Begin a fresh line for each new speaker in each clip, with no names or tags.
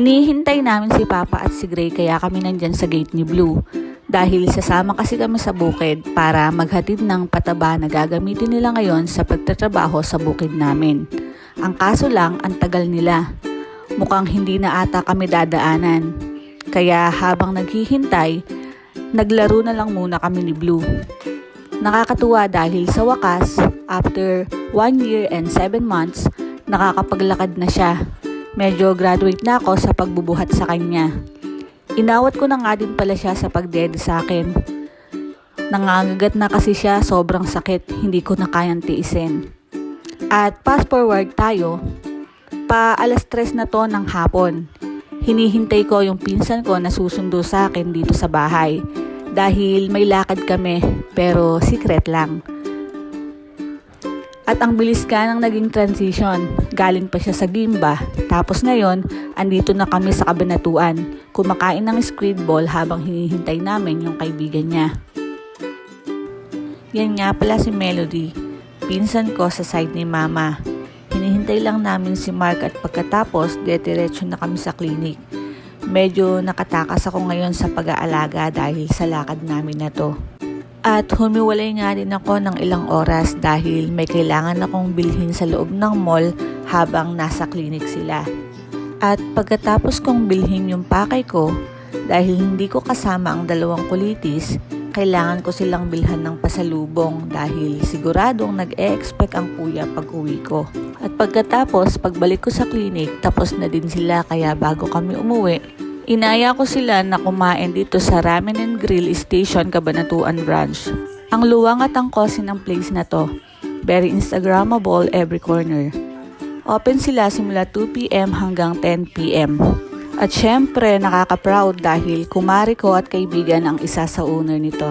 Hinihintay namin si Papa at si Gray kaya kami nandyan sa gate ni Blue. Dahil sasama kasi kami sa bukid para maghatid ng pataba na gagamitin nila ngayon sa pagtatrabaho sa bukid namin. Ang kaso lang, ang tagal nila. Mukhang hindi na ata kami dadaanan. Kaya habang naghihintay, naglaro na lang muna kami ni Blue. Nakakatuwa dahil sa wakas, after 1 year and 7 months, nakakapaglakad na siya. Medyo graduate na ako sa pagbubuhat sa kanya. Inawat ko na nga din pala siya sa pagdede sa akin. Nangangagat na kasi siya, sobrang sakit, hindi ko na kayang tiisin. At fast forward tayo, pa alas tres na to ng hapon. Hinihintay ko yung pinsan ko na susundo sa akin dito sa bahay. Dahil may lakad kami, pero secret lang. At ang bilis ka ng naging transition. Galing pa siya sa Gimba. Tapos ngayon, andito na kami sa kabanatuan. Kumakain ng squid ball habang hinihintay namin yung kaibigan niya. Yan nga pala si Melody. Pinsan ko sa side ni Mama. Hinihintay lang namin si Mark at pagkatapos, dediretso na kami sa clinic. Medyo nakatakas ako ngayon sa pag-aalaga dahil sa lakad namin na to. At humiwalay nga din ako ng ilang oras dahil may kailangan akong bilhin sa loob ng mall habang nasa clinic sila. At pagkatapos kong bilhin yung pakay ko, dahil hindi ko kasama ang dalawang kulitis, kailangan ko silang bilhan ng pasalubong dahil siguradong nag-e-expect ang kuya pag uwi ko. At pagkatapos, pagbalik ko sa clinic, tapos na din sila kaya bago kami umuwi, Inaya ko sila na kumain dito sa Ramen and Grill Station Cabanatuan Branch. Ang luwang at ang kosi ng place na to. Very Instagrammable every corner. Open sila simula 2pm hanggang 10pm. At syempre nakaka-proud dahil kumari ko at kaibigan ang isa sa owner nito.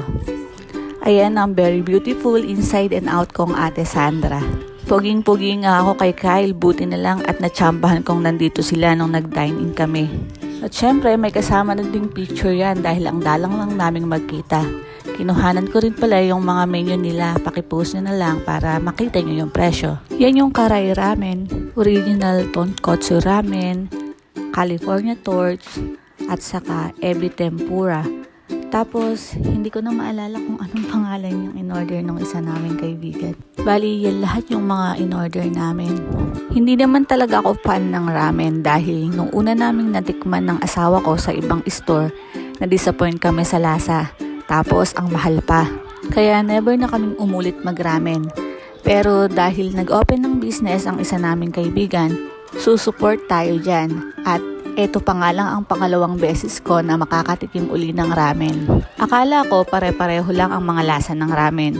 Ayan ang very beautiful inside and out kong ate Sandra. Puging-pugi nga ako kay Kyle, buti na lang at natsambahan kong nandito sila nung nag-dine in kami. At syempre, may kasama na ding picture yan dahil ang dalang lang naming magkita. Kinuhanan ko rin pala yung mga menu nila, pakipost nyo na lang para makita nyo yung presyo. Yan yung Karay Ramen, Original Tonkotsu Ramen, California Torch, at saka Ebi Tempura. Tapos, hindi ko na maalala kung anong pangalan yung in-order ng isa naming kaibigan. Bali, yan lahat yung mga in-order namin. Hindi naman talaga ako fan ng ramen dahil nung una naming natikman ng asawa ko sa ibang store, na-disappoint kami sa lasa. Tapos, ang mahal pa. Kaya never na kaming umulit mag-ramen. Pero dahil nag-open ng business ang isa naming kaibigan, susupport tayo dyan. At eto pa nga lang ang pangalawang beses ko na makakatikim uli ng ramen. Akala ko pare-pareho lang ang mga lasa ng ramen.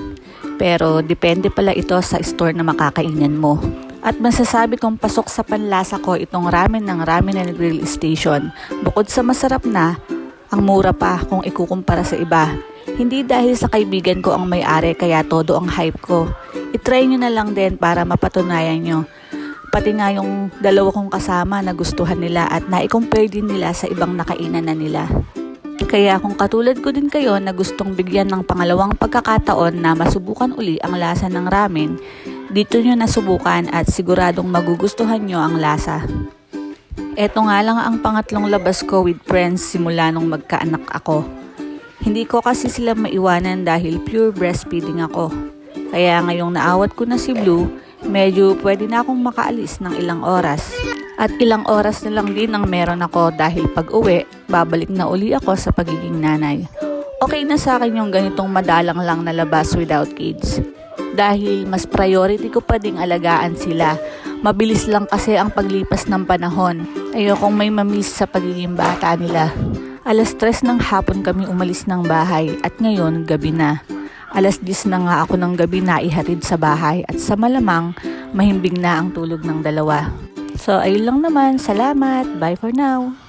Pero depende pala ito sa store na makakainan mo. At masasabi kong pasok sa panlasa ko itong ramen ng Ramen and Grill Station. Bukod sa masarap na, ang mura pa kung ikukumpara sa iba. Hindi dahil sa kaibigan ko ang may-ari kaya todo ang hype ko. I-try nyo na lang din para mapatunayan nyo pati nga yung dalawa kong kasama na gustuhan nila at na-compare din nila sa ibang nakainan na nila. Kaya kung katulad ko din kayo na gustong bigyan ng pangalawang pagkakataon na masubukan uli ang lasa ng ramen, dito nyo nasubukan at siguradong magugustuhan nyo ang lasa. Eto nga lang ang pangatlong labas ko with friends simula nung magkaanak ako. Hindi ko kasi sila maiwanan dahil pure breastfeeding ako. Kaya ngayong naawat ko na si Blue, medyo pwede na akong makaalis ng ilang oras. At ilang oras na lang din ang meron ako dahil pag uwi, babalik na uli ako sa pagiging nanay. Okay na sa akin yung ganitong madalang lang na labas without kids. Dahil mas priority ko pa ding alagaan sila. Mabilis lang kasi ang paglipas ng panahon. Ayokong may mamiss sa pagiging bata nila. Alas tres ng hapon kami umalis ng bahay at ngayon gabi na. Alas 10 na nga ako ng gabi na ihatid sa bahay at sa malamang mahimbing na ang tulog ng dalawa. So ayun lang naman, salamat, bye for now.